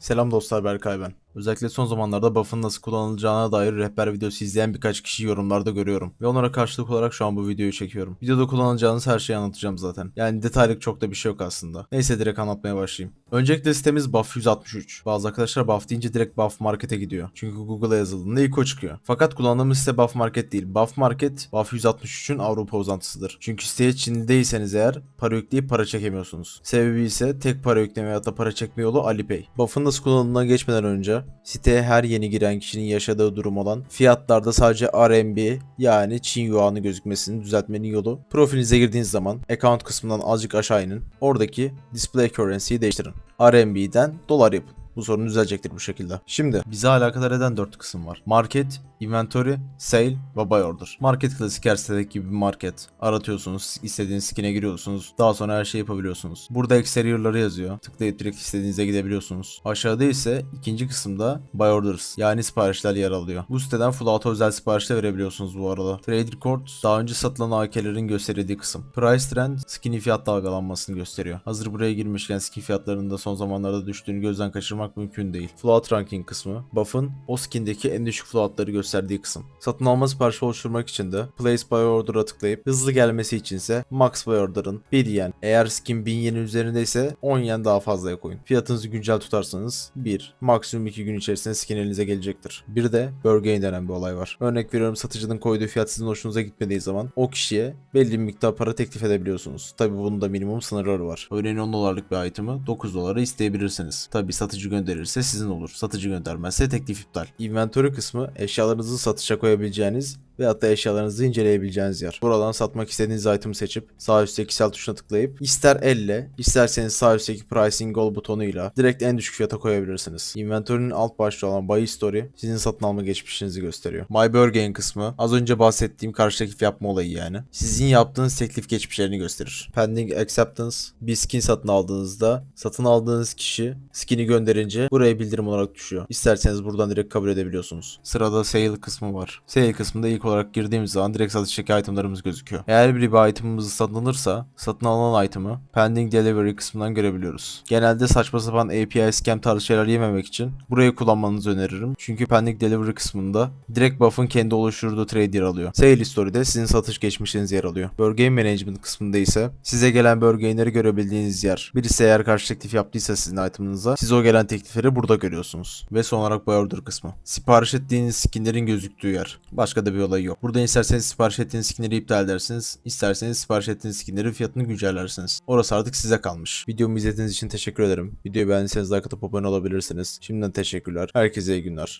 Selam dostlar Berkay ben. Özellikle son zamanlarda buff'ın nasıl kullanılacağına dair rehber videosu izleyen birkaç kişi yorumlarda görüyorum. Ve onlara karşılık olarak şu an bu videoyu çekiyorum. Videoda kullanacağınız her şeyi anlatacağım zaten. Yani detaylık çok da bir şey yok aslında. Neyse direkt anlatmaya başlayayım. Öncelikle sitemiz buff 163. Bazı arkadaşlar buff deyince direkt buff markete gidiyor. Çünkü Google'a yazıldığında ilk o çıkıyor. Fakat kullandığımız site buff market değil. Buff market buff 163'ün Avrupa uzantısıdır. Çünkü siteye Çin'deyseniz eğer para yükleyip para çekemiyorsunuz. Sebebi ise tek para yükleme ya da para çekme yolu Alipay. Buff'ın nasıl kullanıldığına geçmeden önce siteye her yeni giren kişinin yaşadığı durum olan fiyatlarda sadece RMB yani Çin Yuan'ı gözükmesini düzeltmenin yolu profilinize girdiğiniz zaman account kısmından azıcık aşağı inin. Oradaki display currency'yi değiştirin. RMB'den dolar yapın. Bu sorun düzelecektir bu şekilde. Şimdi bizi alakadar eden 4 kısım var. Market, inventory, sale ve buy order. Market klasik her sitedeki gibi bir market. Aratıyorsunuz, istediğiniz skin'e giriyorsunuz. Daha sonra her şeyi yapabiliyorsunuz. Burada exterior'ları yazıyor. Tıklayıp direkt istediğinize gidebiliyorsunuz. Aşağıda ise ikinci kısımda buy orders yani siparişler yer alıyor. Bu siteden full auto özel siparişler verebiliyorsunuz bu arada. Trade records daha önce satılan AK'lerin gösterildiği kısım. Price trend skinny fiyat dalgalanmasını gösteriyor. Hazır buraya girmişken skin fiyatlarının da son zamanlarda düştüğünü gözden kaçırmak mümkün değil. Float ranking kısmı, buff'ın o skindeki en düşük floatları gösterdiği kısım. Satın alma siparişi oluşturmak için de place by order'a tıklayıp hızlı gelmesi içinse max by order'ın 1 yen. Eğer skin 1000 yenin üzerindeyse 10 yen daha fazlaya koyun. Fiyatınızı güncel tutarsanız 1, maksimum 2 gün içerisinde skin elinize gelecektir. Bir de burgain denen bir olay var. Örnek veriyorum satıcının koyduğu fiyat sizin hoşunuza gitmediği zaman o kişiye belli bir miktar para teklif edebiliyorsunuz. Tabi bunun da minimum sınırları var. Örneğin 10 dolarlık bir item'ı 9 dolara isteyebilirsiniz. Tabi satıcı gönderirse sizin olur. Satıcı göndermezse teklif iptal. Inventory kısmı eşyalarınızı satışa koyabileceğiniz ve hatta eşyalarınızı inceleyebileceğiniz yer. Buradan satmak istediğiniz item seçip sağ üstteki sell tuşuna tıklayıp ister elle isterseniz sağ üstteki pricing goal butonuyla direkt en düşük fiyata koyabilirsiniz. Inventory'nin alt başlığı olan buy history sizin satın alma geçmişinizi gösteriyor. My Burgain kısmı az önce bahsettiğim karşı teklif yapma olayı yani. Sizin yaptığınız teklif geçmişlerini gösterir. Pending acceptance bir skin satın aldığınızda satın aldığınız kişi skin'i gönderince buraya bildirim olarak düşüyor. İsterseniz buradan direkt kabul edebiliyorsunuz. Sırada sale kısmı var. Sale kısmında ilk olarak girdiğimiz zaman direkt satıştaki itemlarımız gözüküyor. Eğer bir bir itemimiz satın alırsa satın alınan item'ı pending delivery kısmından görebiliyoruz. Genelde saçma sapan API scam tarzı şeyler yememek için burayı kullanmanızı öneririm. Çünkü pending delivery kısmında direkt buff'ın kendi oluşturduğu trade yer alıyor. Sale history'de sizin satış geçmişiniz yer alıyor. Burgain management kısmında ise size gelen burgainleri görebildiğiniz yer. Birisi eğer karşı teklif yaptıysa sizin item'ınıza siz o gelen teklifleri burada görüyorsunuz. Ve son olarak buy order kısmı. Sipariş ettiğiniz skinlerin gözüktüğü yer. Başka da bir olay yok. Burada isterseniz sipariş ettiğiniz skinleri iptal edersiniz. isterseniz sipariş ettiğiniz skinlerin fiyatını güncellersiniz. Orası artık size kalmış. Videomu izlediğiniz için teşekkür ederim. Videoyu beğendiyseniz like atıp abone olabilirsiniz. Şimdiden teşekkürler. Herkese iyi günler.